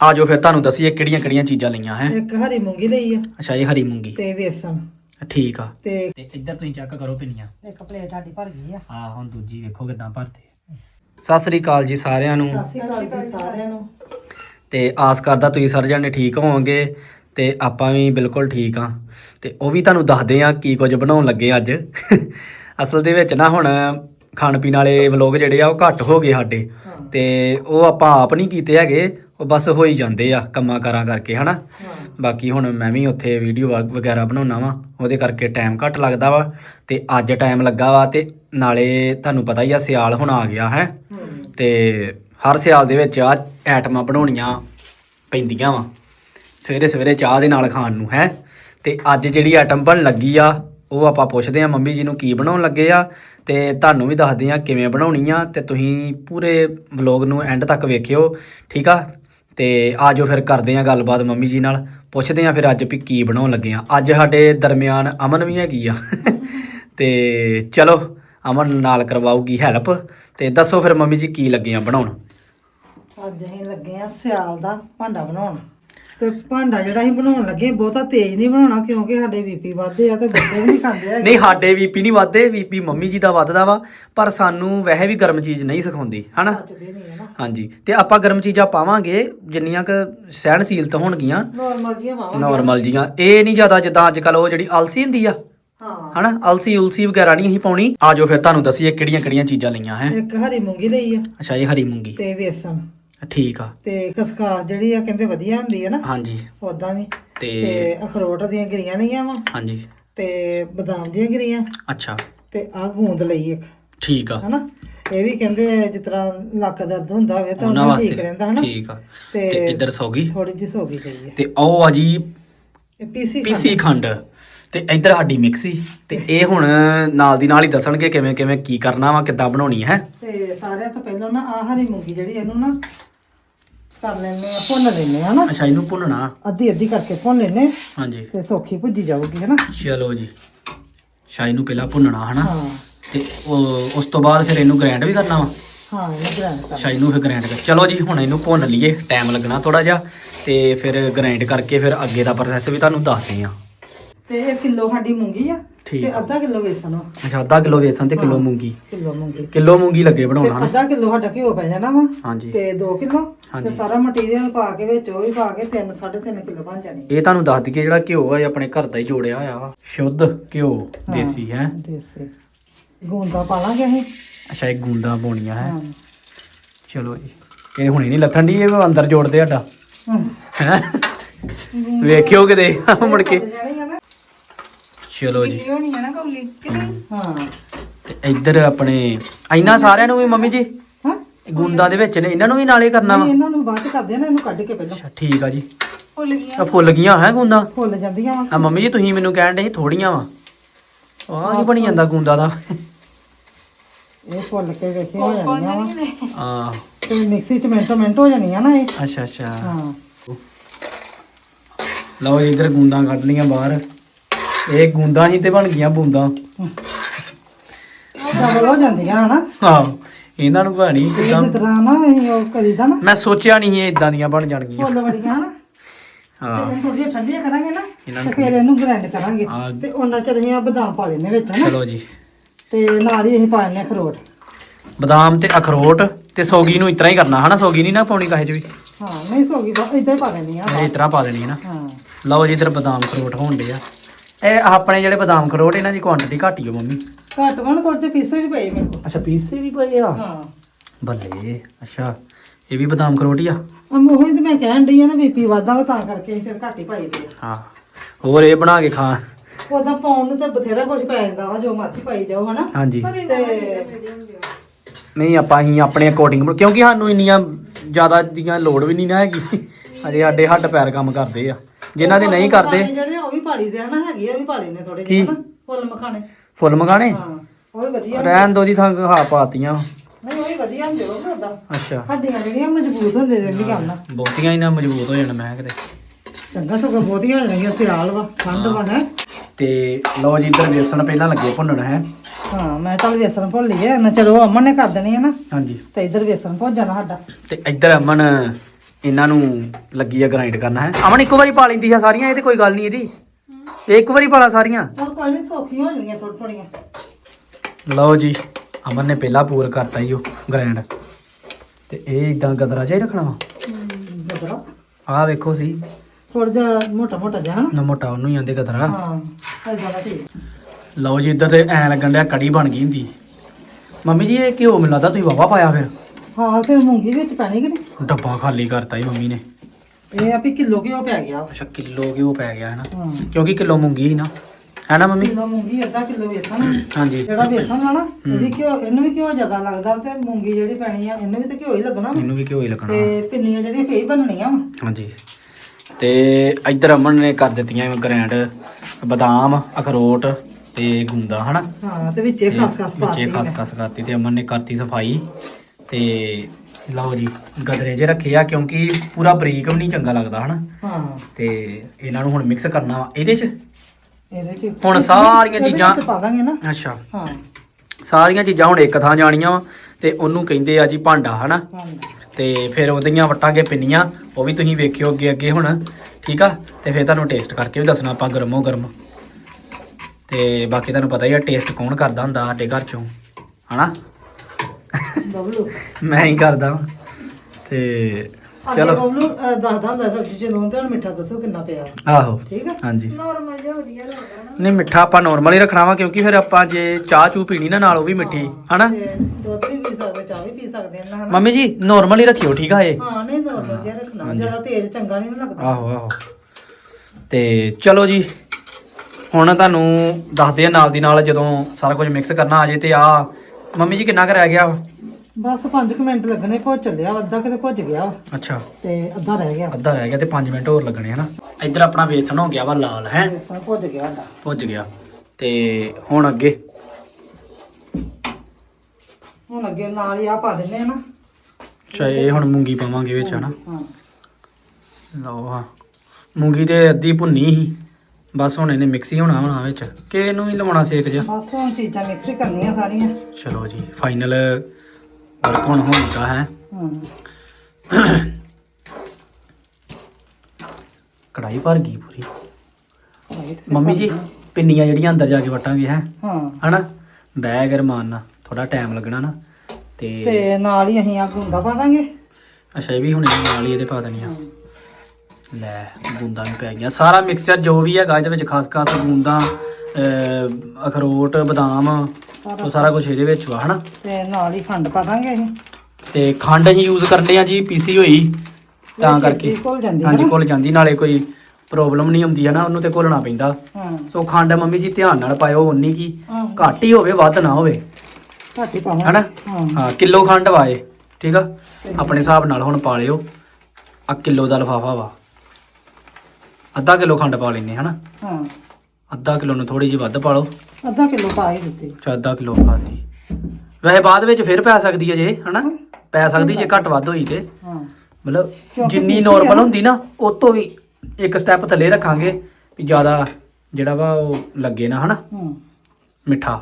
ਆਜੋ ਫਿਰ ਤੁਹਾਨੂੰ ਦੱਸੀਏ ਕਿਹੜੀਆਂ ਕਿਹੜੀਆਂ ਚੀਜ਼ਾਂ ਲਈਆਂ ਹੈ। ਇੱਕ ਹਰੀ ਮੂੰਗੀ ਲਈ ਆ ਅੱਛਾ ਇਹ ਹਰੀ ਮੂੰਗੀ। ਤੇ ਵੇਸਣ। ਠੀਕ ਆ। ਤੇ ਤੇ ਇੱਧਰ ਤੁਸੀਂ ਚੈੱਕ ਕਰੋ ਪਿੰਨੀਆਂ ਇੱਕ ਪਲੇਟ ਸਾਡੀ ਭਰ ਗਈ ਆ। ਆ ਹੁਣ ਦੂਜੀ ਵੇਖੋ ਕਿਦਾਂ ਭਰਦੇ ਸਤਿ ਸ੍ਰੀ ਅਕਾਲ ਜੀ ਸਾਰਿਆਂ ਨੂੰ। ਸਤਿ ਸ਼੍ਰੀ ਅਕਾਲ ਜੀ ਸਾਰਿਆਂ ਨੂੰ। ਤੇ ਆਸ ਕਰਦਾ ਤੁਸੀਂ ਸਾਰੇ ਜਾਣੇ ਠੀਕ ਹੋਵੋਗੇ ਤੇ ਆਪਾਂ ਵੀ ਬਿਲਕੁਲ ਠੀਕ ਆ। ਤੇ ਉਹ ਵੀ ਤੁਹਾਨੂੰ ਦੱਸਦੇ ਆ ਕੀ ਕੁਝ ਬਣਾਉਣ ਲੱਗੇ ਅੱਜ। ਅਸਲ ਦੇ ਵਿੱਚ ਨਾ ਹੁਣ ਖਾਣ ਪੀਣ ਵਾਲੇ ਵਲੋਗ ਜਿਹੜੇ ਆ ਉਹ ਘੱਟ ਹੋ ਗਏ ਸਾਡੇ। ਤੇ ਉਹ ਆਪਾਂ ਆਪ ਨਹੀਂ ਕੀਤੇ ਹੈਗੇ। ਉਹ ਬਸ ਹੋਈ ਜਾਂਦੇ ਆ ਕੰਮਾਂ ਕਾਰਾਂ ਕਰਕੇ ਹਨਾ? ਹਾਂ। ਬਾਕੀ ਹੁਣ ਮੈਂ ਵੀ ਉੱਥੇ ਵੀਡੀਓ ਵਗੈਰਾ ਬਣਾਉਣਾ ਵਾ ਉਹਦੇ ਕਰਕੇ ਟਾਈਮ ਘੱਟ ਲੱਗਦਾ ਵਾ ਤੇ ਅੱਜ ਟਾਈਮ ਲੱਗਾ ਵਾ ਤੇ ਨਾਲੇ ਤੁਹਾਨੂੰ ਪਤਾ ਹੀ ਆ ਸਿਆਲ ਹੁਣ ਆ ਗਿਆ ਹੈ? ਤੇ ਹਰ ਸਿਆਲ ਦੇ ਵਿੱਚ ਆ ਐਟਮਾਂ ਬਣਾਉਣੀਆਂ ਪੈਂਦੀਆਂ ਵਾ ਸਵੇਰੇ ਸਵੇਰੇ ਚਾਹ ਦੇ ਨਾਲ ਖਾਣ ਨੂੰ ਹੈ? ਤੇ ਅੱਜ ਜਿਹੜੀ ਆਈਟਮ ਬਣ ਲੱਗੀ ਆ ਉਹ ਆਪਾਂ ਪੁੱਛਦੇ ਆ ਮੰਮੀ ਜੀ ਨੂੰ ਕੀ ਬਣਾਉਣ ਲੱਗੇ ਆ ਤੇ ਤੁਹਾਨੂੰ ਵੀ ਦੱਸਦੇ ਆ ਕਿਵੇਂ ਬਣਾਉਣੀ ਆ ਤੇ ਤੁਸੀਂ ਪੂਰੇ ਵਲੌਗ ਨੂੰ ਐਂਡ ਤੱਕ ਵੇਖਿਓ ਠੀਕ ਆ? ਤੇ ਆਜੋ ਫਿਰ ਕਰਦੇ ਆ ਗੱਲਬਾਤ ਮੰਮੀ ਜੀ ਨਾਲ। ਪੁੱਛਦੇ ਆ ਫਿਰ ਅੱਜ ਵੀ ਕੀ ਬਣਾਉਣ ਲੱਗੇ ਆ ਅੱਜ ਸਾਡੇ ਦਰਮਿਆਨ ਅਮਨ ਵੀ ਹੈਗੀ ਆ। ਤੇ ਚਲੋ, ਅਮਨ ਨਾਲ ਕਰਵਾਉਗੀ ਹੈਲਪ ਤੇ ਦੱਸੋ ਫਿਰ ਮੰਮੀ ਜੀ ਕੀ ਲੱਗੇ ਆ ਬਣਾਉਣ? ਅੱਜ ਅਸੀਂ ਲੱਗੇ ਆ ਸਿਆਲ ਦਾ ਭਾਂਡਾ ਬਣਾਉਣ। ਤੇ ਭਾਂਡਾ ਜਿਹੜਾ ਅਸੀਂ ਬਣਾਉਣ ਲੱਗੇ ਬਹੁਤਾ ਤੇਜ਼ ਨਹੀਂ ਬਣਾਉਣਾ ਕਿਉਂਕਿ ਸਾਡੇ ਬੀਪੀ ਵੱਧਦੇ ਆ ਤੇ ਬੱਚੇ ਵੀ ਨਹੀਂ ਖਾਂਦੇ ਹੈਗੇ। ਨਹੀਂ ਸਾਡੇ ਵੀਪੀ ਨਹੀਂ ਵੱਧਦੇ ਵੀਪੀ ਮੰਮੀ ਜੀ ਦਾ ਵੱਧਦਾ ਵਾ ਪਰ ਸਾਨੂੰ ਵੈਸੇ ਵੀ ਗਰਮ ਚੀਜ਼ ਨਹੀਂ ਸਿਖਾਉਂਦੀ ਹਨਾ? ਬਚਦੇ ਨਹੀਂ ਹੈ ਨਾ ਹਾਂਜੀ ਤੇ ਆਪਾਂ ਗਰਮ ਚੀਜ਼ਾਂ ਪਾਵਾਂਗੇ ਜਿੰਨੀਆਂ ਕ ਸਹਿਣਸ਼ੀਲਤ ਹੋਣਗੀਆਂ। ਨੋਰਮਲ ਜੀਆਂ ਵਾਵਾਂ ਨਾਰਮਲ ਜੀਆਂ। ਇਹ ਨਹੀਂ ਜ਼ਿਆਦਾ ਜਿੱਦਾਂ ਅੱਜ ਕੱਲ ਉਹ ਜਿਹੜੀ ਅਲਸੀ ਹੁੰਦੀ ਆ ਹਾਂ। ਹਨਾ? ਅਲਸੀ ਉਲਸੀ ਵਗੈਰਾ ਨਹੀਂ ਅਸੀਂ ਪਾਉਣੀ। ਆਜੋ ਫਿਰ ਤੁਹਾਨੂੰ ਦੱਸੀਏ ਕਿਹੜੀਆਂ ਕਿਹੜੀਆਂ ਚੀਜ਼ਾਂ ਲਈਆਂ ਹੈ? ਇੱਕ ਹਰੀ ਮੂੰਗੀ ਲਈ ਆ। ਅੱਛਾ ਇਹ ਹਰੀ ਮੂੰਗੀ। ਤੇ ਵੇਸਣ ਠੀਕ ਆ। ਤੇ ਖਸਖਾਸ ਜਿਹੜੀ ਆ ਕਹਿੰਦੇ ਵਧੀਆ ਹੁੰਦੀ ਹੈ ਨਾ ਹਾਂਜੀ। ਉਦਾਂ ਵੀ। ਤੇ ਤੇ ਅਖਰੋਟ ਦੀਆਂ ਗਿਰੀਆਂ ਲਈਆਂ ਵਾ। ਹਾਂਜੀ। ਤੇ ਬਦਾਮ ਦੀਆਂ ਗਿਰੀਆਂ। ਅੱਛਾ। ਤੇ ਆ ਗੂੰਦ ਲਈ ਇੱਕ। ਠੀਕ ਆ। ਹਨਾ? ਇਹ ਵੀ ਕਹਿੰਦੇ ਜਿਸ ਤਰ੍ਹਾਂ ਲੱਕ ਦਰਦ ਹੁੰਦਾ ਹੋਵੇ ਤਾਂ ਉਹਨਾਂ ਠੀਕ ਰਹਿੰਦਾ ਹਨਾ? ਠੀਕ ਆ। ਤੇ ਇੱਧਰ ਸੌਗੀ? ਥੋੜੀ ਜਿਹੀ ਸੋ ਗਈ ਗਈ ਹੈ ਤੇ ਉਹ ਆ ਜੀ ਇਹ ਪੀਸੀ ਪੀਸੀ ਖੰਡ। ਤੇ ਇੱਧਰ ਸਾਡੀ ਮਿਕਸੀ। ਤੇ ਇਹ ਹੁਣ ਨਾਲ ਦੀ ਨਾਲ ਹੀ ਦੱਸਣਗੇ ਕਿਵੇਂ ਕਿਵੇਂ ਕੀ ਕਰਨਾ ਵਾ ਕਿੱਦਾਂ ਬਣਾਉਣੀ ਹੈ ਤੇ ਸਾਰਿਆਂ ਤੋਂ ਪਹਿਲਾਂ ਨਾ ਆ ਹਰੀ ਮੂੰਗੀ ਜਿਹੜੀ ਇਹਨੂੰ ਨਾ ਕਰ ਲੈਣੇ ਆ ਭੁੰਨ ਲੈਣੇ ਆ ਨਾ ਅੱਛਾ ਇਹਨੂੰ ਭੁੰਨਣਾ? ਅੱਧੀ ਅੱਧੀ ਕਰਕੇ ਭੁੰਨ ਲੈਣੇ ਹਾਂਜੀ। ਤੇ ਸੌਖੀ ਭੁੱਜੀ ਜਾਊਗੀ ਹਨਾ? ਚਲੋ ਜੀ। ਸ਼ਾਈ ਨੂੰ ਪਹਿਲਾਂ ਭੁੰਨਣਾ ਹਨਾ? ਹਾਂ। ਤੇ ਉਹ- ਉਸ ਤੋਂ ਬਾਅਦ ਫਿਰ ਇਹਨੂੰ ਗ੍ਰਾਈਂਡ ਵੀ ਕਰਨਾ ਵਾ? ਹਾਂ ਇਹ ਗ੍ਰਾਈਂਡ ਕਰ ਸ਼ਾਈ ਨੂੰ ਫਿਰ ਗ੍ਰਾਈਂਡ ਕਰ ਚਲੋ ਜੀ ਹੁਣ ਇਹਨੂੰ ਭੁੰਨ ਲਈਏ ਟਾਈਮ ਲੱਗਣਾ ਥੋੜਾ ਜਿਹਾ ਤੇ ਫਿਰ ਗ੍ਰਾਈਂਡ ਕਰਕੇ ਫਿਰ ਅੱਗੇ ਦਾ ਪ੍ਰੋਸੈਸ ਵੀ ਤੁਹਾਨੂੰ ਦੱਸਦੇ ਆ ਤੇ ਇਹ ਕਿਲੋ ਸਾਡੀ ਮੂੰਗੀ ਆ? ਤੇ ਆ। ਅੱਧਾ ਕਿਲੋ ਵੇਸਣ ਆ ਅੱਛਾ ਅੱਧਾ ਕਿਲੋ ਵੇਸਣ ਤੇ ਕਿਲੋ ਹਾਂ। ਮੂੰਗੀ। ਕਿਲੋ ਮੂੰਗੀ। ਕਿਲੋ ਮੂੰਗੀ ਲੱਗੇ ਤੇ ਬਣਾਉਣਾ। ਹਨਾ ਅੱਧਾ ਕਿਲੋ ਸਾਡਾ ਘਿਓ ਪੈ ਜਾਣਾ ਵਾ ਹਾਂਜੀ। ਤੇ 2 ਕਿਲੋ ਹਾਂਜੀ। ਤੇ ਸਾਰਾ ਮਟੀਰੀਅਲ ਪਾ ਕੇ ਵਿੱਚ ਉਹ ਵੀ ਪਾ ਕੇ 3 3.5 ਕਿਲੋ ਬਣ ਜਾਣੀ। ਇਹ ਤੁਹਾਨੂੰ ਦੱਸ ਦਈਏ ਜਿਹੜਾ ਘਿਓ ਆ ਇਹ ਆਪਣੇ ਘਰ ਦਾ ਹੀ ਜੋੜਿਆ ਹੋਇਆ ਵਾ। ਸ਼ੁੱਧ ਘਿਓ। ਦੇਸੀ ਹੈ? ਦੇਸੀ। ਗੂੰਦਾ ਪਾ ਲਾਂਗੇ ਅਸੀਂ। ਅੱਛਾ ਇਹ ਗੁੰਦਾਂ ਪਾਉਣੀਆਂ ਹੈ? ਚਲੋ ਜੀ। ਇਹ ਹੁਣੇ ਨਹੀਂ ਲੱਥਣ ਦੀ ਇਹ ਅੰਦਰ ਜੋੜਦੇ ਸਾਡਾ। ਹੈ। ਵੇਖਿਓ ਕਿਤੇ ਮੁੜ ਕੇ ਜਾਣੀ ਆ ਨਾ। ਚਲੋ ਜੀ। ਹਾਂ। ਤੇ ਇੱਧਰ ਆਪਣੇ ਇਹਨਾਂ ਸਾਰਿਆਂ ਨੂੰ ਵੀ ਮੰਮੀ ਜੀ? ਹਾਂ। ਗੁੰਦਾਂ ਦੇ ਵਿੱਚ ਨੇ ਇਹਨਾਂ ਨੂੰ ਵੀ ਨਾਲੇ ਕਰਨਾ ਵਾ? ਇਹਨਾਂ ਨੂੰ ਬਾਅਦ ਚ ਕਰਦੇ ਆ ਨਾ ਇਹਨੂੰ ਕੱਢ ਕੇ ਪਹਿਲਾਂ। ਅੱਛਾ ਠੀਕ ਆ ਜੀ। ਆ ਫੁੱਲ ਗਈਆਂ ਹੈ ਗੁੰਦਾਂ? ਫੁੱਲ ਜਾਂਦੀਆਂ ਵਾ। ਆ ਮੰਮੀ ਜੀ ਤੁਸੀਂ ਮੈਨੂੰ ਕਹਿਣ ਦੇ ਸੀ ਥੋੜੀਆਂ ਵਾ। ਆਹ ਕੀ ਬਣੀ ਜਾਂਦਾ ਗੁੰਦਾ ਦਾ। ਇਹ ਫੁੱਲ ਕੇ ਵੇਖੇ ਹੋ ਜਾਣੀਆਂ ਵਾ। ਆ ਤੇ ਮਿਕਸੀ ਚ ਮਿੰਟੋ ਮਿੰਟ ਹੋ ਜਾਣੀਆਂ ਨਾ ਇਹ। ਅੱਛਾ ਅੱਛਾ। ਹਾਂ। ਲਓ ਜੀ ਇੱਧਰ ਗੂੰਦਾਂ ਕੱਢ ਲੀਆਂ ਬਾਹਰ। ਇਹ ਗੂੰਦਾਂ ਹੀ ਤੇ ਬਣ ਗਈਆਂ ਬੂੰਦਾਂ। ਡਬਲ ਹੋ ਜਾਂਦੀਆਂ ਹਨਾ। ਆਹੋ ਇਹਨਾਂ ਨੂੰ ਇਹ ਕਿਦਾਂ ਜਿਸ ਤਰ੍ਹਾਂ ਨਾ ਅਸੀਂ ਉਹ ਕਰੀਦਾ ਨਾ। ਮੈਂ ਸੋਚਿਆ ਨਹੀਂ ਇਹ ਇਦਾਂ ਦੀਆਂ ਬਣ ਜਾਣਗੀਆਂ। ਫੁੱਲ ਵੜੀਆਂ ਹਨਾ। ਹਾਂ। ਠੰਡੀਆਂ ਕਰਾਂਗੇ ਨਾ ਇਹਨਾਂ ਤੇ ਨੂੰ ਫਿਰ ਇਹਨੂੰ ਗ੍ਰਾਈਂਡ ਕਰਾਂਗੇ। ਹਾਂ। ਤੇ ਉਹਨਾਂ ਚ ਅਸੀਂ ਆ ਬਦਾਮ ਪਾ ਲੈਣੇ ਵਿੱਚ ਹਨਾ। ਚਲੋ ਜੀ। ਤੇ ਨਾਲ ਹੀ ਅਸੀਂ ਪਾ ਲੈਣੇ ਅਖਰੋਟ। ਬਦਾਮ ਤੇ ਅਖਰੋਟ ਤੇ ਸੌਗੀ ਨੂੰ ਇਤਰਾ ਹੀ ਕਰਨਾ ਹਨਾ ਸੌਗੀ ਨਹੀਂ ਨਾ ਪਾਉਣੀ ਕਾਹੇ ਚ ਵੀ। ਹਾਂ ਨਹੀਂ ਸੋਗੀ ਤਾਂ ਇਦਾਂ ਹੀ ਪਾ ਦੇਣੀ ਆ ਇਹ ਇਤਰਾ ਪਾ ਦੇਣੀ ਹੈ ਨਾ। ਹਾਂ। ਲਓ ਜੀ ਇੱਧਰ ਬਦਾਮ ਅਖਰੋਟ ਹੋਣ ਦੇ ਆ। ਇਹ ਆਪਣੇ ਜਿਹੜੇ ਬਦਾਮ ਅਖਰੋਟ ਇਹਨਾਂ ਦੀ ਕੁਆਂਟੀਟੀ ਘੱਟ ਹੀ ਹੋ ਮੰਮੀ। ਘੱਟ ਵਣ ਥੋੜੇ ਜਿਹੇ ਪੀਸੇ ਵੀ ਪਏ ਮੇਰੇ ਕੋਲ। ਅੱਛਾ ਪੀਸੇ ਵੀ ਪਏ ਆ? ਹਾਂ। ਬੱਲੇ ਅੱਛਾ ਇਹ ਵੀ ਬਦਾਮ ਅਖਰੋਟ ਹੀ ਆ? ਅਮ ਉਹੀ ਤੇ ਮੈਂ ਕਹਿਣ ਡਈ ਆ ਨਾ ਬੀਪੀ ਵਾਧਾ ਵਾ ਤਾਂ ਕਰਕੇ ਫਿਰ ਘੱਟ ਹੀ ਪਾਈ ਦੇ ਹਾਂ ਹੋਰ ਇਹ ਬਣਾ ਕੇ ਖਾ ਉਹਦਾ ਪਾਉਣ ਨੂੰ ਤਾਂ ਬਥੇਰਾ ਕੁਝ ਪੈ ਜਾਂਦਾ ਵਾ ਜੋ ਮਰਜ਼ੀ ਪਾਈ ਜਾਓ ਹਨਾ? ਹਾਂਜੀ। ਤੇ ਨਹੀਂ ਆਪਾਂ ਹੀ ਆਪਣੇ ਅਕੋਰਡਿੰਗ ਕਿਉਂਕਿ ਸਾਨੂੰ ਇੰਨੀਆਂ ਜ਼ਿਆਦਾ ਦੀਆਂ ਲੋੜ ਵੀ ਨਹੀਂ ਨਾ ਹੈਗੀ। ਅਜੇ ਸਾਡੇ ਹੱਡ ਪੈਰ ਕੰਮ ਕਰਦੇ ਆ। ਜਿਨ੍ਹਾਂ ਦੇ ਨਹੀਂ ਕਰਦੇ ਜਿਹੜੇ ਪਾਲੀ ਦੇ ਹਨਾ ਹੈਗੇ ਆ ਉਹ ਵੀ ਪਾਲੀ ਨੇ ਥੋੜੇ ਕੀ? ਜਿਹੇ ਹਨਾ ਫੁੱਲ ਮਖਾਣੇ। ਫੁੱਲ ਮਗਾਣੇ ਹਾਂ ਉਹ ਵੀ ਵਧੀਆ ਰਹਿਣ ਦੋ ਦੀ ਥਾਂ ਹਾਂ ਪਾਤੀਆਂ। ਨਹੀਂ ਉਹ ਵੀ ਵਧੀਆ ਹੁੰਦੇ ਉਹ ਉਹਦਾ ਅੱਛਾ। ਹੱਡੀਆਂ ਜਿਹੜੀਆਂ ਮਜ਼ਬੂਤ ਹੁੰਦੇ ਰਹਿੰਦੀਆਂ ਹਨ ਬਹੁਤੀਆਂ ਹੀ ਨਾ ਮਜ਼ਬੂਤ ਹੋ ਜਾਣ ਮੈਂ ਕਿਤੇ। ਚੰਗਾ ਸਗੋਂ ਬਹੁਤੀਆਂ ਹੋ ਜਾਣਗੀਆਂ ਸਿਆਲ ਵਾ ਠੰਡ ਵਾ ਹੈ। ਤੇ ਲਓ ਜੀ ਇੱਧਰ ਵੇਸਣ ਪਹਿਲਾਂ ਲੱਗੇ ਭੁੰਨਣ ਹੈ। ਹਾਂ ਮੈਂ ਚੱਲ ਵੇਸਣ ਭੁੱਲ ਨਾ ਚਲੋ ਅਮਨ ਨੇ ਕਰ ਦੇਣੀ ਹੈ ਨਾ। ਹਾਂਜੀ। ਤੇ ਇਧਰ ਵੇਸਣ ਭੁੱਜ ਜਾਣਾ ਸਾਡਾ। ਤੇ ਇੱਧਰ ਅਮਨ ਇਹਨਾਂ ਨੂੰ ਲੱਗੀ ਆ ਗ੍ਰਾਈਂਡ ਕਰਨਾ ਹੈ। ਅਮਨ ਇੱਕੋ ਵਾਰੀ ਪਾ ਲੈਂਦੀ ਆ ਸਾਰੀਆਂ ਇਹ ਤੇ ਕੋਈ ਗੱਲ ਨਹੀਂ ਇਹਦੀ। ਇਹ ਇੱਕ ਵਾਰੀ ਪਾਲਾ ਸਾਰੀਆਂ। ਚਲ ਕੋਈ ਨਹੀਂ ਸੌਖੀਆਂ ਹੋ ਜਾਣਗੀਆਂ ਥੋੜੀ ਥੋੜੀਆਂ ਲਓ ਜੀ ਅਮਨ ਨੇ ਪਹਿਲਾਂ ਪੂਰ ਕਰਤਾ ਹੀ ਉਹ ਗ੍ਰਾਈਂਡ ਤੇ ਇਹ ਇਦਾਂ ਗਦਰਾ ਜਿਹਾ ਹੀ ਰੱਖਣਾ ਵਾ। ਬਦਰਾ ਆਹ ਵੇਖੋ ਸੀ। ਥੋੜਾ ਜਿਹਾ ਮੋਟਾ ਮੋਟਾ ਜਿਹਾ ਹਨਾ? ਨਾ ਮੋਟਾ ਉਹਨੂੰ ਹੀ ਆਂਦੇ ਗਦਰਾ। ਹਾਂ ਐਦਾਂ ਦਾ ਠੀਕ ਲਓ ਜੀ ਇੱਧਰ ਤੇ ਐ ਲੱਗਣ ਡਿਆ ਕੜੀ ਬਣ ਗਈ ਹੁੰਦੀ। ਮੰਮੀ ਜੀ ਇਹ ਘਿਓ ਮੈਨੂੰ ਲੱਗਦਾ ਤੁਸੀਂ ਵਾਵਾ ਪਾਇਆ ਫਿਰ। ਹਾਂ ਫਿਰ ਮੂੰਗੀ ਵਿੱਚ ਪੈਣੀ ਕਿ ਨਹੀਂ? ਡੱਬਾ ਖਾਲੀ ਕਰਤਾ ਹੀ ਮੰਮੀ ਨੇ। ਇਹ ਆ ਵੀ ਕਿਲੋ ਘਿਓ ਪੈ ਗਿਆ? ਅੱਛਾ ਕਿਲੋ ਘਿਓ ਪੈ ਗਿਆ ਹੈ ਨਾ ਹਾਂ। ਕਿਉਂਕਿ ਕਿਲੋ ਮੂੰਗੀ ਸੀ ਨਾ। ਹੈ ਨਾ ਮੰਮੀ? ਕਿਲੋ ਮੂੰਗੀ ਅੱਧਾ ਕਿਲੋ ਵੇਸਣ। ਹਾਂਜੀ। ਜਿਹੜਾ ਵੇਸਣ ਆ ਨਾ ਇਹ ਵੀ ਘਿਓ ਇਹਨੂੰ ਵੀ ਘਿਓ ਜ਼ਿਆਦਾ ਲੱਗਦਾ ਤੇ ਮੂੰਗੀ ਜਿਹੜੀ ਪੈਣੀ ਆ ਇਹਨੂੰ ਵੀ ਤੇ ਘਿਓ ਹੀ ਲੱਗਣਾ ਵਾ। ਇਹਨੂੰ ਵੀ ਘਿਓ ਹੀ ਲੱਗਣਾ ਤੇ ਪਿੰਨੀਆਂ ਜਿਹੜੀਆਂ ਫੇਰ ਹੀ ਬਣਨੀਆਂ ਵਾ। ਹਾਂਜੀ। ਤੇ ਇੱਧਰ ਅਮਨ ਨੇ ਕਰ ਦਿੱਤੀਆਂ ਗ੍ਰੈਂਡ। ਬਦਾਮ ਅਖਰੋਟ ਤੇ ਗੁੰਦਾ ਹਨਾ? ਹਾਂ ਤੇ ਵਿੱਚੇ ਖਸ ਖਸ ਪਾ ਵਿੱਚੇ ਖਸ ਖਸ ਕਰਤੀ ਤੇ ਅਮਨ ਨੇ ਕਰਤੀ ਸਫ਼ਾਈ। ਤੇ ਲਓ ਜੀ ਗਦਰੇ ਜੇ ਰੱਖੇ ਆ ਕਿਉਂਕਿ ਪੂਰਾ ਬਰੀਕ ਵੀ ਨਹੀਂ ਚੰਗਾ ਲੱਗਦਾ ਹਨਾ? ਹਾਂ। ਤੇ ਇਹਨਾਂ ਨੂੰ ਹੁਣ ਮਿਕਸ ਕਰਨਾ ਵਾ। ਇਹਦੇ 'ਚ? ਇਹਦੇ ਚ ਹੁਣ ਸਾਰੀਆਂ ਇਹਦੇ ਚੀਜ਼ਾਂ ਵਿੱਚ ਪਾ ਦਾਂਗੇ ਨਾ। ਅੱਛਾ। ਹਾਂ। ਸਾਰੀਆਂ ਚੀਜ਼ਾਂ ਹੁਣ ਇੱਕ ਥਾਂ ਜਾਣੀਆਂ ਵਾ ਤੇ ਉਹਨੂੰ ਕਹਿੰਦੇ ਆ ਜੀ ਭਾਂਡਾ ਹਨਾ? ਤੇ ਫਿਰ ਉਹਦੀਆਂ ਵਟਾਂਗੇ ਪਿੰਨੀਆਂ ਉਹ ਵੀ ਤੁਸੀਂ ਵੇਖਿਓ ਅੱਗੇ ਅੱਗੇ ਹੁਣ ਠੀਕ ਆ? ਤੇ ਫਿਰ ਤੁਹਾਨੂੰ ਟੇਸਟ ਕਰਕੇ ਵੀ ਦੱਸਣਾ ਆਪਾਂ ਗਰਮੋ ਗਰਮ। ਤੇ ਬਾਕੀ ਤੁਹਾਨੂੰ ਪਤਾ ਹੀ ਆ ਟੇਸਟ ਕੌਣ ਕਰਦਾ ਹੁੰਦਾ ਸਾਡੇ ਘਰ ਚੋਂ ਹਨਾ? ਬਬਲੂ। ਮੈਂ ਹੀ ਕਰਦਾ ਵਾਂ। ਤੇ ਚਲੋ। ਚਲੋ ਬਬਲੂ ਅਹ, ਦੱਸਦਾ ਹੁੰਦਾ ਸਬਜ਼ੀ ਚ ਲੂਣ ਤੇ ਹੁਣ ਮਿੱਠਾ ਦੱਸੋ ਕਿੰਨਾ ਪਿਆ। ਆਹੋ। ਠੀਕ ਆ? ਹਾਂਜੀ। ਨਾਰਮਲ ਜਿਹਾ ਵਧੀਆ ਲੱਗਦਾ ਨਾ। ਨਹੀਂ ਮਿੱਠਾ ਆਪਾਂ ਨਾਰਮਲ ਹੀ ਰੱਖਣਾ ਵਾ ਕਿਉਂਕਿ ਫਿਰ ਆਪਾਂ ਜੇ ਚਾਹ ਚੂ ਪੀਣੀ ਨਾ ਨਾਲ ਉਹ ਵੀ ਮਿੱਠੀ ਹਨਾ? ਤੇ ਦੁੱਧ ਵੀ ਪੀ ਸਕਦੇ ਚਾਹ ਵੀ ਪੀ ਸਕਦੇ ਇਹਨਾਂ ਹਨਾ? ਮੰਮੀ ਜੀ ਨਾਰਮਲ ਹੀ ਰੱਖਿਓ ਠੀਕ ਆ ਇਹ? ਹਾਂ ਨਹੀਂ ਨੋਰਮਲ ਜਿਹਾ ਰੱਖਣਾ ਜ਼ਿਆਦਾ ਤੇਜ਼ ਚੰਗਾ ਨਹੀਂ ਲੱਗਦਾ। ਆਹੋ ਆਹੋ। ਤੇ ਚਲੋ ਜੀ ਹੁਣ ਤੁਹਾਨੂੰ ਦੱਸਦੇ ਆ ਨਾਲ ਦੀ ਨਾਲ ਜਦੋਂ ਸਾਰਾ ਕੁਝ ਮਿਕਸ ਕਰਨਾ ਆ ਜੇ ਤੇ ਆ ਮੰਮੀ ਜੀ ਕਿੰਨਾ ਕੁ ਰਹਿ ਗਿਆ ਵਾ? ਬਸ 5 ਮਿੰਟ ਲੱਗਣੇ ਭੁੱਜ ਚੱਲਿਆ ਵਾ, ਅੱਧਾ ਕਿਤੇ ਭੁੱਜ ਗਿਆ ਵਾ, ਅੱਛਾ। ਤੇ ਅੱਧਾ ਰਹਿ ਗਿਆ। ਅੱਧਾ ਰਹਿ ਗਿਆ ਤੇ 5 ਮਿੰਟ ਹੋਰ ਲੱਗਣੇ ਹਨਾ। ਇੱਧਰ ਆਪਣਾ ਵੇਸਣ ਹੋ ਗਿਆ ਵਾ ਲਾਲ ਹੈ? ਬੇਸਣ ਭੁੱਜ ਗਿਆ ਸਾਡਾ। ਭੁੱਜ ਗਿਆ। ਤੇ ਹੁਣ ਅੱਗੇ? ਹੁਣ ਅੱਗੇ ਨਾਲ ਹੀ ਆ ਪਾ ਦਿੰਨੇ ਆ ਨਾ। ਅੱਛਾ ਇਹ ਹੁਣ ਮੂੰਗੀ ਪਾਵਾਂਗੇ ਵਿੱਚ ਹਨਾ। ਹਾਂ। ਲਓ ਹਾਂ। ਮੂੰਗੀ ਤੇ ਅੱਧੀ ਭੁੰਨੀ ਸੀ। ਬਸ ਹੁਣ ਇਹਨੇ ਮਿਕਸ ਹੀ ਹੋਣਾ ਹੋਣਾ ਵਿੱਚ। ਕਿ ਇਹਨੂੰ ਵੀ ਲਵਾਉਣਾ ਸੇਕ ਜਿਹਾ? ਬਸ ਹੁਣ ਚੀਜ਼ਾਂ ਮਿਕਸ ਕਰਨੀਆਂ ਸਾਰੀਆਂ। ਚਲੋ ਜੀ ਫਾਈਨਲ ਵਰਕ ਹੁਣ ਹੋਣਾ ਹੈ। ਹਾਂ ਕੜਾਈ ਭਰ ਗਈ ਪੂਰੀ। ਮੰਮੀ ਜੀ ਪਿੰਨੀਆਂ ਜਿਹੜੀਆਂ ਅੰਦਰ ਜਾ ਕੇ ਵਟਾਂਗੇ ਹੈ? ਹਾਂ। ਹਨਾ? ਬੈਗ ਰਮਾਨ ਥੋੜਾ ਟਾਈਮ ਲੱਗਣਾ ਨਾ। ਤੇ ਤੇ ਨਾਲ ਹੀ ਅਸੀਂ ਆ ਗੁੰਦਾ ਪਾ ਦਾਂਗੇ। ਅੱਛਾ ਇਹ ਵੀ ਹੁਣ ਨਾਲ ਹੀ ਇਹਦੇ ਪਾ ਦੇਣੀਆਂ ਲੈ ਗੁੰਦਾਂ ਵੀ ਪੈ ਗਈਆਂ। ਸਾਰਾ ਮਿਕਸਚਰ ਜੋ ਵੀ ਹੈਗਾ ਇਹਦੇ ਵਿੱਚ ਖਾਸ ਖਾਸ ਗੁੰਦਾਂ ਅਹ, ਅਖਰੋਟ ਬਦਾਮ ਉਹ ਸਾਰਾ ਕੁਝ ਇਹਦੇ ਵਿੱਚ ਵਾ ਹਨਾ? ਤੇ ਨਾਲ ਹੀ ਖੰਡ ਪਾ ਦਾਂਗੇ ਅਸੀਂ। ਤੇ ਖੰਡ ਅਸੀਂ ਯੂਜ਼ ਕਰਦੇ ਆ ਜੀ ਪੀਸੀ ਹੋਈ ਤਾਂ ਕਰਕੇ। ਜਾਂਦੀ ਹੈ ਹਾਂਜੀ ਨਾ। ਘੁਲ ਜਾਂਦੀ ਨਾਲੇ ਕੋਈ ਪ੍ਰੋਬਲਮ ਨਹੀਂ ਹੁੰਦੀ ਹੈ ਨਾ ਉਹਨੂੰ ਤੇ ਘੋਲਣਾ ਪੈਂਦਾ। ਹਾਂ। ਸੋ ਖੰਡ ਮੰਮੀ ਜੀ ਧਿਆਨ ਨਾਲ ਪਾਇਓ ਉਨੀ ਕੀ ਘੱਟ ਹੀ ਹੋਵੇ ਵੱਧ ਨਾ ਹੋਵੇ। ਘੱਟ ਹੀ ਪਾਵਾਂਗੇ। ਹਨਾ? ਹਾਂ। ਹਾਂ ਕਿਲੋ ਖੰਡ ਵਾਏ ਠੀਕ ਆ? ਆਪਣੇ ਹਿਸਾਬ ਨਾਲ ਹੁਣ ਪਾ ਲਿਓ। ਆ ਕਿਲੋ ਦਾ ਲਫਾਫਾ ਵਾ। ਅੱਧਾ ਕਿਲੋ ਖੰਡ ਪਾ ਲੈਨੇ ਹਨਾ? ਹਾਂ। ਅੱਧਾ ਕਿਲੋ ਨੂੰ ਥੋੜੀ ਜਿਹੀ ਵੱਧ ਪਾ ਲਓ। ਅੱਧਾ ਕਿਲੋ ਪਾ ਹੀ ਦਿੱਤੀ। ਚਾ ਅੱਧਾ ਕਿਲੋ ਪਾ ਦੀ ਵੈਸੇ ਬਾਅਦ ਵਿੱਚ ਫਿਰ ਪੈ ਸਕਦੀ ਹੈ ਜੇ ਹਨਾ? ਪੈ ਸਕਦੀ ਜੇ ਘੱਟ ਵੱਧ ਹੋਈ ਤੇ। ਹਾਂ। ਮਤਲਬ ਜਿੰਨੀ ਨਾਰਮਲ। ਹੁੰਦੀ ਨਾ ਉਹ ਤੋਂ ਵੀ ਇੱਕ ਸਟੈਪ ਥੱਲੇ ਰੱਖਾਂਗੇ ਵੀ ਜ਼ਿਆਦਾ ਜਿਹੜਾ ਵਾ ਉਹ ਲੱਗੇ ਨਾ ਹਨਾ? ਹਾਂ। ਮਿੱਠਾ।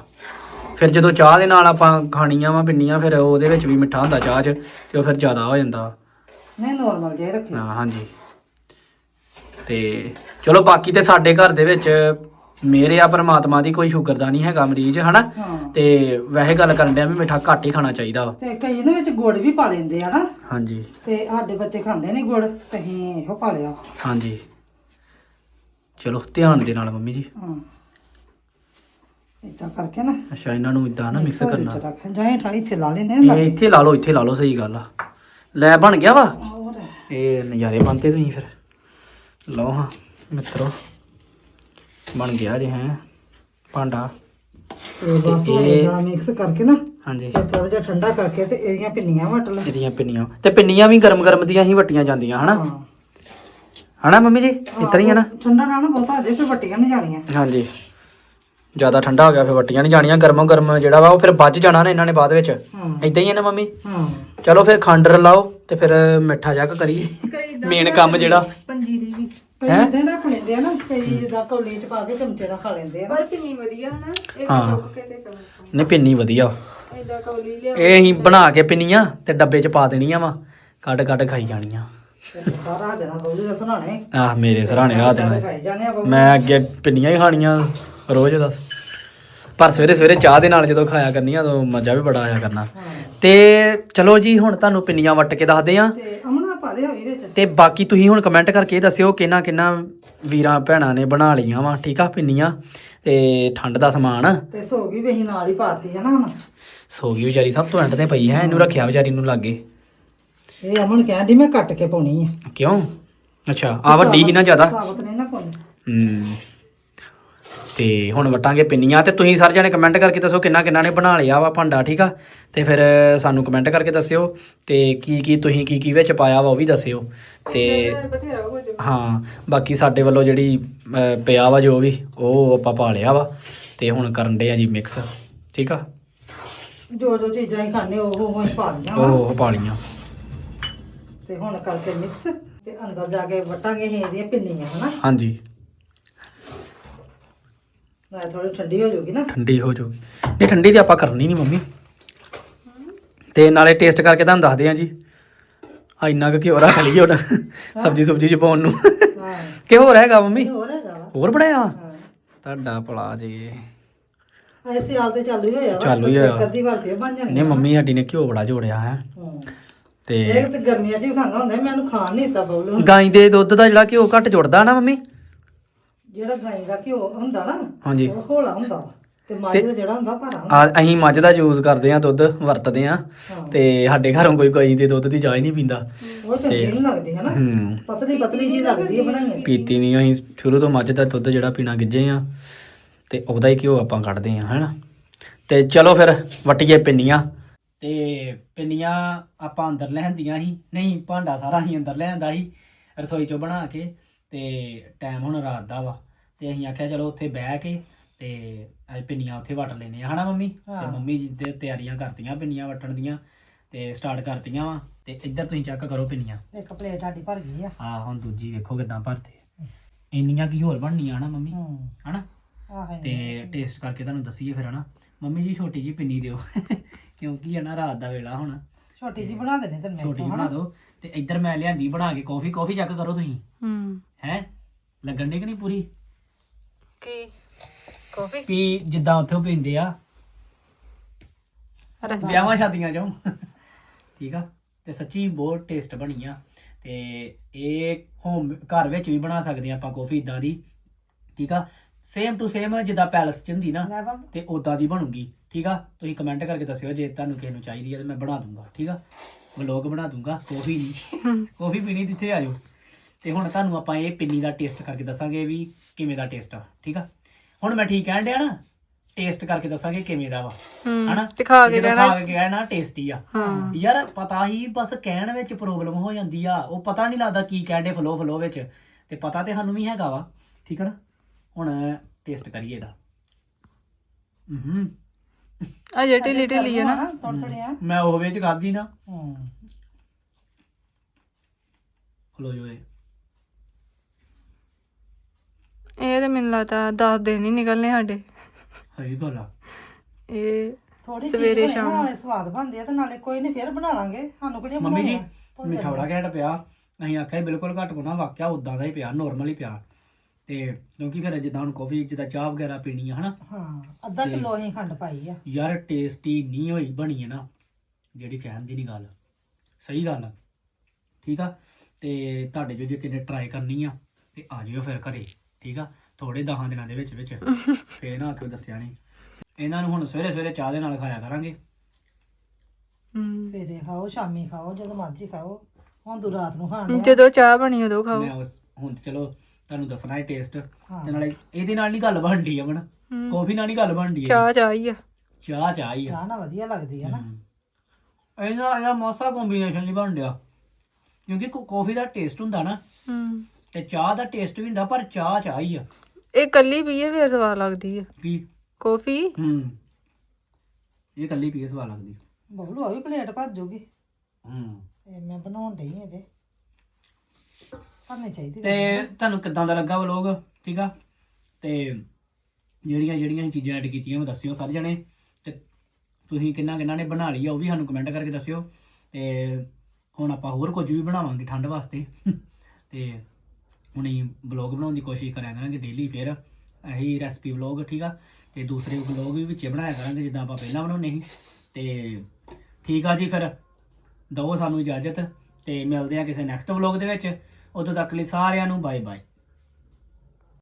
ਫਿਰ ਜਦੋਂ ਚਾਹ ਦੇ ਨਾਲ ਆਪਾਂ ਖਾਣੀਆਂ ਵਾ ਪਿੰਨੀਆਂ ਫਿਰ ਉਹਦੇ ਵਿੱਚ ਵੀ ਮਿੱਠਾ ਹੁੰਦਾ ਚਾਹ 'ਚ ਤੇ ਉਹ ਫਿਰ ਜ਼ਿਆਦਾ ਹੋ ਜਾਂਦਾ। ਨਹੀਂ ਨਾਰਮਲ ਜਿਹਾ ਰੱਖੇ। ਹਾਂ ਹਾਂਜੀ। ਤੇ ਚਲੋ ਬਾਕੀ ਤੇ ਸਾਡੇ ਘਰ ਦੇ ਵਿੱਚ ਮੇਰੇ ਆ ਪਰਮਾਤਮਾ ਦੀ ਕੋਈ ਸ਼ੂਗਰ ਦਾ ਨਹੀਂ ਹੈਗਾ ਮਰੀਜ਼ ਹਨਾ? ਹਾਂ। ਤੇ ਵੈਸੇ ਗੱਲ ਕਰਨ ਡਿਆ ਵੀ ਮਿੱਠਾ ਘੱਟ ਹੀ ਖਾਣਾ ਚਾਹੀਦਾ ਵਾ। ਤੇ ਕਈ ਇਹਨਾਂ ਵਿੱਚ ਗੁੜ ਵੀ ਪਾ ਲੈਂਦੇ ਆ ਨਾ ਹਾਂਜੀ। ਤੇ ਸਾਡੇ ਬੱਚੇ ਖਾਂਦੇ ਨਹੀਂ ਗੁੜ ਤੇ ਅਸੀਂ ਇਹੋ ਪਾ ਲਿਆ। ਹਾਂਜੀ। ਚਲੋ ਧਿਆਨ ਦੇ ਨਾਲ ਮੰਮੀ ਜੀ। ਹਾਂ। ਇਦਾਂ ਕਰਕੇ ਨਾ। ਅੱਛਾ ਇਹਨਾਂ ਨੂੰ ਇਦਾਂ ਨਾ ਮਿਕਸ ਕਰਨਾ। ਰੱਖ ਜਾਏ ਇੱਥੇ ਲਾ ਲੈਨੇ ਇਹ ਲੱਗ ਇੱਥੇ ਲਾ ਲਓ ਇੱਥੇ ਲਾ ਲਓ ਸਹੀ ਗੱਲ ਆ। ਲੈ ਬਣ ਗਿਆ ਵਾ? ਹੋਰ। ਇਹ ਨਜ਼ਾਰੇ ਬੰਦੇ ਤੁਸੀਂ ਫਿਰ। ਲਓ ਹਾਂ ਮਿੱਤਰੋ ਬਣ ਗਿਆ ਜੀ ਹੈ ਭਾਂਡਾ। ਬਸ ਹੁਣ ਇਹ- ਇਦਾਂ ਮਿਕਸ ਕਰਕੇ ਨਾ ਹਾਂਜੀ। ਤੇ ਥੋੜਾ ਜਿਹਾ ਠੰਡਾ ਕਰਕੇ ਤੇ ਇਹਦੀਆਂ ਪਿੰਨੀਆਂ ਵਟ ਲੈ। ਇਹਦੀਆਂ ਪਿੰਨੀਆਂ। ਤੇ ਪਿੰਨੀਆਂ ਵੀ ਗਰਮ ਗਰਮ ਦੀਆਂ ਹੀ ਵਟੀਆਂ ਜਾਂਦੀਆਂ ਹਨਾ? ਹਾਂ। ਹਨਾ ਮੰਮੀ ਜੀ? ਇਤਰ ਹੀ ਨਾ? ਠੰਡਾ ਨਾ ਨਾ ਬਹੁਤਾ ਅਜੇ ਫਿਰ ਵੱਟੀਆਂ ਨਹੀਂ ਜਾਣੀਆਂ। ਹਾਂਜੀ। ਜ਼ਿਆਦਾ ਠੰਡਾ ਹੋ ਗਿਆ ਫਿਰ ਵਟੀਆਂ ਨਹੀਂ ਜਾਣੀਆਂ ਗਰਮੋ ਗਰਮ ਜਿਹੜਾ ਵਾ ਉਹ ਫਿਰ ਵੱਜ ਜਾਣਾ ਨਾ ਇਹਨਾਂ ਨੇ ਬਾਅਦ ਵਿੱਚ। ਹਾਂ। ਇਦਾਂ ਹੀ ਹੈ ਨਾ ਮੰਮੀ? ਹਾਂ। ਚਲੋ ਫਿਰ ਖੰਡ ਰਲਾਓ। ਤੇ ਫਿਰ ਮਿੱਠਾ ਜੱਗ ਕਰੀਏ। ਕਈ ਦਾ ਮੇਨ ਕੰਮ ਜਿਹੜਾ। ਪੰਜੀਰੀ ਵੀ। ਕਈ ਹੈਂ? ਇਦਾਂ ਲੈਂਦੇ ਆ ਨਾ ਕਈ ਜਿੱਦਾਂ ਕੌਲੀ ਚ ਪਾ ਕੇ ਚਮਚੇ ਨਾਲ ਖਾ ਲੈਂਦੇ ਆ ਪਰ ਪਿੰਨੀ ਵਧੀਆ ਹਨਾ ਇਹ ਹਾਂ। ਚੁੱਕ ਕੇ ਤੇ ਚਮਚ ਨਹੀਂ ਪਿੰਨੀ ਵਧੀਆ। ਏਦਾਂ ਕੌਲੀ ਲਿਆ ਇਹ ਅਸੀਂ ਬਣਾ ਕੇ ਪਿੰਨੀਆਂ ਤੇ ਡੱਬੇ 'ਚ ਪਾ ਦੇਣੀਆਂ ਵਾ ਕੱਢ ਕੱਢ ਖਾਈ ਜਾਣੀਆਂ। ਤੇ ਸਾਰਾ ਦੇਣਾ ਬਬਲੂ ਦਾ ਸੁਣਾਣੇ ਆਹ ਮੇਰੇ ਸਰਾਣੇ ਆ ਦੇਣਾ ਖਾਈ ਜਾਣੇ ਆ ਬਬਲੂ ਮੈਂ ਅੱਗੇ ਪਿੰਨੀਆਂ ਹੀ ਖਾਣੀਆਂ ਰੋਜ਼ ਦੱਸ। ਪਰ ਸਵੇਰੇ ਸਵੇਰੇ ਚਾਹ ਦੇ ਨਾਲ ਜਦੋਂ ਖਾਇਆ ਕਰਨੀਆਂ ਉਦੋਂ ਮਜ਼ਾ ਵੀ ਬੜਾ ਆਇਆ ਕਰਨਾ। ਤੇ ਚਲੋ ਜੀ ਹੁਣ ਤੁਹਾਨੂੰ ਪਿੰਨੀਆਂ ਵੱਟ ਕੇ ਦੱਸਦੇ ਆ। ਤੇ ਅਮਨਾ ਪਾ ਦੇ ਹਵੀ ਵਿੱਚ। ਤੇ ਬਾਕੀ ਤੁਸੀਂ ਹੁਣ ਕਮੈਂਟ ਕਰਕੇ ਇਹ ਦੱਸਿਓ ਕਿਹਨਾਂ ਕਿਹਨਾਂ ਵੀਰਾਂ ਭੈਣਾਂ ਨੇ ਬਣਾ ਲਈਆਂ ਵਾ ਠੀਕ ਆ ਪਿੰਨੀਆਂ। ਤੇ ਠੰਡ ਦਾ ਸਮਾਨ। ਤੇ ਸੋਗੀ ਵੀ ਅਸੀਂ ਨਾਲ ਹੀ ਪਾਤੀ ਹੈ ਨਾ ਹੁਣ ਸੋ ਗਈ ਵਿਚਾਰੀ ਸਭ ਤੋਂ ਐਂਡ ਤੇ ਪਈ ਹੈ ਇਹਨੂੰ ਰੱਖਿਆ ਵਿਚਾਰੀ ਨੂੰ ਲਾਗੇ। ਇਹ ਅਮਨ ਕਹਿੰਦੀ ਮੈਂ ਕੱਟ ਕੇ ਪਾਉਣੀ ਆ ਕਿਉਂ? ਅੱਛਾ ਆ ਵੱਡੀ ਹੀ ਨਾ ਜ਼ਿਆਦਾ। ਸਾਬਤ ਨਹੀਂ ਨਾ ਪਾਉਣੀ। ਹੂੰ। ਤੇ ਹੁਣ ਵਟਾਂਗੇ ਪਿੰਨੀਆਂ ਤੇ ਤੁਸੀਂ ਸਾਰੇ ਜਣੇ ਕਮੈਂਟ ਕਰਕੇ ਦੱਸੋ ਕਿੰਨਾ ਕਿੰਨਾ ਨੇ ਬਣਾ ਲਿਆ ਵਾ ਭਾਂਡਾ ਠੀਕ ਆ? ਤੇ ਫਿਰ ਸਾਨੂੰ ਕਮੈਂਟ ਕਰਕੇ ਦੱਸਿਓ ਤੇ ਕੀ ਕੀ ਤੁਸੀਂ ਕੀ ਕੀ ਵਿੱਚ ਪਾਇਆ ਵਾ ਉਹ ਵੀ ਦੱਸਿਓ। ਤੇ ਹੋ ਹਾਂ ਬਾਕੀ ਸਾਡੇ ਵੱਲੋਂ ਜਿਹੜੀ ਪਿਆ ਵਾ ਜੋ ਵੀ ਉਹ ਆਪਾਂ ਪਾ ਲਿਆ ਵਾ ਤੇ ਹੁਣ ਕਰਨ ਦੇ ਆ ਜੀ ਮਿਕਸ ਠੀਕ ਆ? ਜੋ ਜੋ ਚੀਜ਼ਾਂ ਹੀ ਖਾਣੇ ਉਹ ਉਹ ਹੀ ਪਾ ਲਈਆਂ ਵਾ। ਉਹ ਪਾ ਲੀਆਂ ਤੇ ਹੁਣ ਕਰਕੇ ਮਿਕਸ ਤੇ ਅੰਦਰ ਜਾ ਕੇ ਵਟਾਂਗੇ ਅਸੀਂ ਇਹਦੀਆਂ ਪਿੰਨੀਆਂ ਹਨਾ? ਹਾਂਜੀ। ਥੋੜੀ ਠੰਡੀ ਹੋ ਜਾਊਗੀ ਨਾ। ਠੰਡੀ ਹੋ ਜਾਊਗੀ। ਨਹੀਂ ਠੰਡੀ ਤੇ ਆਪਾਂ ਕਰਨੀ ਨਹੀਂ ਮੰਮੀ। ਤੇ ਨਾਲੇ ਟੇਸਟ ਕਰਕੇ ਤੁਹਾਨੂੰ ਦੱਸਦੇ ਆ ਜੀ। ਆ ਇੰਨਾ ਕੁ ਘਿਓ ਰੱਖ ਲਈਏ ਹੁਣ ਸਬਜੀ ਸੁਬਜੀ ਚ ਪਾਉਣ ਨੂੰ। ਹਾਂ। ਕਿ ਹੋਰ ਹੈਗਾ ਮੰਮੀ? ਹੋਰ ਹੈਗਾ ਵਾ। ਹੋਰ ਬਣਾਇਆ ਵਾ? ਹਾਂ। ਤੁਹਾਡਾ ਭਲਾ ਜੀ। ਐ ਸਿਆਲ ਤੇ ਚਾਲੂ ਹੀ ਹੋਇਆ ਵਾ। ਚਾਲੂ ਹੀ ਹੋਇਆ। ਇੱਕ ਅੱਧੀ ਵਾਰ ਫੇਰ ਬਣ ਜਾਣੀ ਨਹੀਂ ਮੰਮੀ ਸਾਡੀ ਨੇ ਘਿਓ ਬੜਾ ਜੋੜਿਆ ਹੈ। ਹੂੰ। ਤੇ ਇਹ ਤੇ ਗਰਮੀਆਂ 'ਚ ਵੀ ਖਾਂਦਾ ਹੁੰਦਾ ਸੀ, ਮੈਨੂੰ ਖਾਣ ਨਹੀਂ ਦਿੱਤਾ ਬਬਲੂ। ਨੇ। ਗਾਂ ਦੇ ਦੁੱਧ ਦਾ ਜਿਹੜਾ ਘਿਓ ਘੱਟ ਜੁੜਦਾ ਨਾ ਮੰਮੀ ਜਿਹੜਾ ਗਾਂ ਦਾ ਘਿਓ ਹੁੰਦਾ ਨਾ ਹਾਂਜੀ। ਉਹ ਹੌਲਾ ਹੁੰਦਾ ਵਾ। ਤੇ ਮੱਝ ਦਾ ਜਿਹੜਾ ਹੁੰਦਾ ਭਾਰਾ ਹੁੰਦਾ। ਆ ਅਸੀਂ ਮੱਝ ਦਾ ਯੂਜ਼ ਕਰਦੇ ਆ ਦੁੱਧ ਵਰਤਦੇ ਆ। ਤੇ ਸਾਡੇ ਘਰੋਂ ਕੋਈ ਗਾਂ ਦੇ ਦੁੱਧ ਦੀ ਚਾਹ ਹੀ ਨਹੀਂ ਪੀਂਦਾ। ਉਹ ਚੰਗੀ ਨਹੀਂ ਲੱਗਦੀ ਹੈ ਨਾ? ਹੂੰ। ਪਤਲੀ ਪਤਲੀ ਜੀ ਲੱਗਦੀ ਹੈ ਬਣਾਈ। ਪੀਤੀ ਨਹੀਂ ਅਸੀਂ ਸ਼ੁਰੂ ਤੋਂ ਮੱਝ ਦਾ ਦੁੱਧ ਜਿਹੜਾ ਪੀਣਾ ਗਿੱਜੇ ਆ ਤੇ ਉਹਦਾ ਹੀ ਘਿਓ ਆਪਾਂ ਕੱਢਦੇ ਆ ਹੈਨਾ ਤੇ ਚਲੋ ਫਿਰ ਵਟੀਏ ਪਿੰਨੀਆਂ। ਤੇ ਪਿੰਨੀਆਂ ਆਪਾਂ ਅੰਦਰ ਲੈਂਦੀਆਂ ਸੀ। ਨਹੀਂ ਭਾਂਡਾ ਸਾਰਾ ਅਸੀਂ ਅੰਦਰ ਲੈਂਦਾ ਸੀ ਰਸੋਈ ਚੋਂ ਬਣਾ ਕੇ। ਤੇ ਟਾਈਮ ਹੁਣ ਰਾਤ ਦਾ ਵਾ। ਤੇ ਅਸੀਂ ਆਖਿਆ ਚਲੋ ਉੱਥੇ ਬਹਿ ਕੇ ਤੇ ਅੱਜ ਪਿੰਨੀਆਂ ਉੱਥੇ ਵਟ ਲੈਨੇ ਆ ਹਨਾ ਮੰਮੀ? ਤੇ ਹਾਂ। ਮੰਮੀ ਜੀ ਦੇ ਤਿਆਰੀਆਂ ਕਰਤੀਆਂ ਪਿੰਨੀਆਂ ਵਟਣ ਦੀਆਂ ਤੇ ਸਟਾਰਟ ਕਰਤੀਆਂ ਵਾ। ਤੇ ਇੱਧਰ ਤੁਸੀਂ ਚੈੱਕ ਕਰੋ ਪਿੰਨੀਆਂ। ਇੱਕ ਪਲੇਟ ਸਾਡੀ ਭਰ ਗਈ ਆ। ਆ ਹੁਣ ਦੂਜੀ ਵੇਖੋ ਕਿਦਾਂ ਭਰਤੇ ਇੰਨੀਆਂ ਕੀ ਹੋਰ ਬਣਨੀਆਂ ਹਨਾ ਮੰਮੀ? ਹੂੰ। ਹਨਾ? ਤੇ ਟੇਸਟ ਕਰਕੇ ਤੁਹਾਨੂੰ ਦੱਸੀਏ ਫਿਰ ਹਨਾ? ਮੰਮੀ ਜੀ ਛੋਟੀ ਜੀ ਪਿੰਨੀ ਦਿਓ। ਕਿਉਂਕਿ ਹੈ ਨਾ ਰਾਤ ਦਾ ਵੇਲਾ ਹੁਣ। ਛੋਟੀ ਜੀ ਬਣਾ ਦੇਣੀ ਤੈਨੂੰ ਛੋਟੀ ਬਣਾ ਦਿਓ। ਤੇ ਇੱਧਰ ਮੈਂ ਲਿਆਂਦੀ ਬਣਾ ਕੇ ਕਾਫੀ ਕਾਫੀ ਚੈੱਕ ਕਰੋ ਤੁਸੀਂ। ਹੂੰ। ਹੈ? ਲੱਗਣ ਦੀ ਕਿ ਨਹੀਂ ਪੂਰੀ? ਕੀ? ਕਾਫੀ? ਵੀ ਜਿੱਦਾਂ ਉੱਥੇ ਉਹ ਪੀਂਦੇ ਆ। ਵਿਆਹਾਂ ਸ਼ਾਦੀਆਂ ਚੋਂ। ਠੀਕ ਆ? ਤੇ ਸੱਚੀ ਬਹੁਤ ਟੇਸਟ ਬਣੀ ਆ। ਤੇ ਇਹ ਹੋਮ ਘਰ ਵਿੱਚ ਵੀ ਬਣਾ ਸਕਦੇ ਆ ਆਪਾਂ ਕਾਫੀ ਇਦਾਂ ਦੀ। ਠੀਕ ਆ? ਸੇਮ ਟੂ ਸੇਮ ਜਿੱਦਾਂ ਪੈਲਸ ਚ ਹੁੰਦੀ ਨਾ ਲੈ ਬਾਬੂ। ਤੇ ਉਦਾਂ ਦੀ ਬਣੂਗੀ। ਠੀਕ ਆ? ਤੁਸੀਂ ਕਮੈਂਟ ਕਰਕੇ ਦੱਸਿਓ ਜੇ ਤੁਹਾਨੂੰ ਕਿਸੇ ਨੂੰ ਚਾਹੀਦੀ ਹੈ ਤੇ ਮੈਂ ਬਣਾ ਦੂੰਗਾ ਠੀਕ ਆ? ਵਲੋਗ ਬਣਾ ਦੂੰਗਾ ਕਾਫੀ ਨਹੀਂ ਕਾਫੀ ਪੀਣੀ ਦਿੱਤੇ ਆਜੋ ਤੇ ਹੁਣ ਤੁਹਾਨੂੰ ਆਪਾਂ ਇਹ ਪਿੰਨੀ ਦਾ ਟੇਸਟ ਕਰਕੇ ਦੱਸਾਂਗੇ ਵੀ ਕਿਵੇਂ ਦਾ ਟੇਸਟ ਆ ਠੀਕ ਆ? ਹੁਣ ਮੈਂ ਠੀਕ ਕਹਿਣ ਡਿਆ ਨਾ ਟੇਸਟ ਕਰਕੇ ਦੱਸਾਂਗੇ ਕਿਵੇਂ ਦਾ ਵਾ। ਹਨਾ? ਤੇ ਖਾ ਕੇ ਕਹਿਣਾ। ਖਾ ਕੇ ਕਹਿਣਾ ਟੇਸਟੀ ਆ। ਯਾਰ ਪਤਾ ਹੀ ਬਸ ਕਹਿਣ ਵਿੱਚ ਪ੍ਰੋਬਲਮ ਹੋ ਜਾਂਦੀ ਆ। ਉਹ ਪਤਾ ਨਹੀਂ ਲੱਗਦਾ ਕੀ ਕਹਿੰਦੇ ਫਲੋ ਫਲੋ ਵਿੱਚ। ਤੇ ਪਤਾ ਤੇ ਸਾਨੂੰ ਵੀ ਹੈਗਾ ਵਾ ਠੀਕ ਆ ਨਾ? ਹੁਣ ਟੇਸਟ ਕਰੀਏ ਇਹਦਾ। ਹੂੰ। ਅਜੇ ਢਿੱਲੀ ਢਿੱਲੀ ਹੈ ਨਾ। ਥੋੜੀ ਥੋੜੀ ਆ। ਮੈਂ ਉਹ ਵਿੱਚ ਖਾਧੀ ਨਾ। ਹੂੰ। ਖਲੋ ਜੋ ਇਹ। ਤੇ ਮੈਨੂੰ ਲੱਗਦਾ 10 ਦਿਨ ਹੀ ਨਿਕਲਨੇ ਸਾਡੇ। ਸਹੀ ਗੱਲ ਆ। ਇਹ ਥੋੜੀ ਸਵੇਰੇ ਸ਼ਾਮ ਨਾਲੇ ਸਵਾਦ ਬਣਦੀ ਆ ਤੇ ਨਾਲੇ ਕੋਈ ਨਹੀਂ ਫੇਰ ਬਣਾ ਲਾਂਗੇ। ਸਾਨੂੰ ਕਿਹੜੀਆਂ ਮੰਮੀ ਜੀ ਬਣਾਉਣੀਆਂ ਮਿੱਠਾ ਬੜਾ ਘੈਂਟ ਪਿਆ। ਅਸੀਂ ਆਖਿਆ ਸੀ ਬਿਲਕੁਲ ਘੱਟ ਕੋਨਾ ਵਾਕਿਆ ਉਦਾਂ ਦਾ ਹੀ ਪਿਆ ਨਾਰਮਲ ਹੀ ਪਿਆ। ਤੇ ਕਿਉਂਕਿ ਫਿਰ ਜਿੱਦਾਂ ਹੁਣ ਕਾਫੀ ਜਿੱਦਾਂ ਚਾਹ ਵਗੈਰਾ ਪੀਣੀ ਆ ਹਨਾ? ਹਾਂ ਅੱਧਾ ਕਿਲੋ ਅਸੀਂ ਖੰਡ ਪਾਈ ਆ। ਯਾਰ ਟੇਸਟੀ ਨਹੀਂ ਹੋਈ ਬਣੀ ਹੈ ਨਾ ਜਿਹੜੀ ਕਹਿਣ ਦੀ ਨਹੀਂ ਗੱਲ। ਸਹੀ ਗੱਲ ਆ। ਠੀਕ ਆ? ਤੇ ਤੁਹਾਡੇ ਜੋ ਜੇ ਕਿਨੇ ਟਰਾਈ ਕਰਨੀ ਆ ਤੇ ਆ ਜਿਓ ਫਿਰ ਘਰੇ ਠੀਕ ਆ? ਥੋੜੇ 10 ਦਿਨਾਂ ਦੇ ਵਿੱਚ ਵਿੱਚ। ਫੇਰ ਨਾ ਆਖਿਓ ਦੱਸਿਆ ਨਹੀਂ ਇਹਨਾਂ ਨੂੰ ਹੁਣ ਸਵੇਰੇ ਸਵੇਰੇ ਚਾਹ ਦੇ ਨਾਲ ਖਾਇਆ ਕਰਾਂਗੇ। ਹਮ। ਸਵੇਰੇ ਖਾਓ ਸ਼ਾਮੀ ਖਾਓ ਜਦੋਂ ਮਰਜ਼ੀ ਖਾਓ। ਹੁਣ ਤੂੰ ਰਾਤ ਨੂੰ ਖਾਣ ਡਿਆ। ਜਦੋਂ ਚਾਹ ਬਣੀ ਉਦੋਂ ਖਾਓ। ਮੈਂ ਉਸ- ਹੁਣ ਤੇ ਚਲੋ ਤੁਹਾਨੂੰ ਦੱਸਣਾ ਹੈ ਟੇਸਟ ਹਾਂ। ਤੇ ਨਾਲੇ ਇਹਦੇ ਨਾਲ ਨਹੀਂ ਗੱਲ ਬਣਦੀ ਅਮਨ। ਕਾਫੀ ਨਾਲ ਨਹੀਂ ਗੱਲ ਬਣਦੀ ਚਾਹ ਚਾਹ ਹੀ ਆ। ਚਾਹ ਚਾਹ ਹੀ ਆ। ਚਾਹ ਨਾ ਵਧੀਆ ਲੱਗਦੀ ਆ ਨਾ। ਇਹਦਾ ਇਹਦਾ ਮੌਸਾ ਕੰਬੀਨੇਸ਼ਨ ਨਹੀਂ ਬਣ ਰਿਹਾ ਕਿਉਂਕਿ ਕਾਫੀ ਦਾ ਟੇਸਟ ਹੁੰਦਾ ਨਾ। ਹੂੰ। ਤੇ ਚਾਹ ਦਾ ਟੇਸਟ ਵੀ ਹੁੰਦਾ ਪਰ ਚਾਹ ਚਾਹ ਹੀ ਆ। ਇਹ ਕੱਲੀ ਪੀਏ ਫੇਰ ਸਵਾਦ ਲੱਗਦੀ ਆ। ਕੀ? ਕਾਫੀ ਹੂੰ। ਇਹ ਕੱਲੀ ਪੀਏ ਸਵਾਦ ਲੱਗਦੀ ਬਬਲੂ ਆ ਵੀ ਪਲੇਟ ਭਰ ਜੂਗੀ। ਹੂੰ। ਤੇ ਮੈਂ ਬਣਾਉਣ ਡਈ ਅਜੇ ਭਰਨੀ ਚਾਹੀਦੀ ਤੇ ਤੁਹਾਨੂੰ ਕਿੱਦਾਂ ਦਾ ਲੱਗਾ ਵਲੋਗ ਠੀਕ ਆ? ਤੇ ਜਿਹੜੀਆਂ ਜਿਹੜੀਆਂ ਚੀਜ਼ਾਂ ਐਡ ਕੀਤੀਆਂ ਉਹ ਦੱਸਿਓ ਸਾਰੇ ਜਣੇ। ਤੇ ਤੁਸੀਂ ਕਿੰਨਾ ਕਿੰਨਾ ਨੇ ਬਣਾ ਲਈ ਆ ਉਹ ਵੀ ਸਾਨੂੰ ਕਮੈਂਟ ਕਰਕੇ ਦੱਸਿਓ। ਤੇ ਹੁਣ ਆਪਾਂ ਹੋਰ ਕੁਝ ਵੀ ਬਣਾਵਾਂਗੇ ਠੰਡ ਵਾਸਤੇ। ਤੇ ਹੁਣੀ ਵਲੌਗ ਬਣਾਉਣ ਦੀ ਕੋਸ਼ਿਸ਼ ਕਰਿਆ ਕਰਾਂਗੇ ਡੇਲੀ ਫਿਰ। ਇਹੀ ਰੈਸਪੀ ਵਲੌਗ ਠੀਕ ਆ? ਤੇ ਦੂਸਰੇ ਵਲੌਗ ਵੀ ਵਿੱਚੇ ਬਣਾਇਆ ਕਰਾਂਗੇ ਜਿੱਦਾਂ ਆਪਾਂ ਪਹਿਲਾਂ ਬਣਾਉਂਦੇ ਸੀ। ਤੇ ਠੀਕ ਆ ਜੀ ਫਿਰ। ਦਿਓ ਸਾਨੂੰ ਇਜਾਜ਼ਤ। ਤੇ ਮਿਲਦੇ ਆ ਕਿਸੇ ਨੈਕਸਟ ਵਲੌਗ ਦੇ ਵਿੱਚ। ਉਦੋਂ ਤੱਕ ਲਈ ਸਾਰਿਆਂ ਨੂੰ ਬਾਏ ਬਾਏ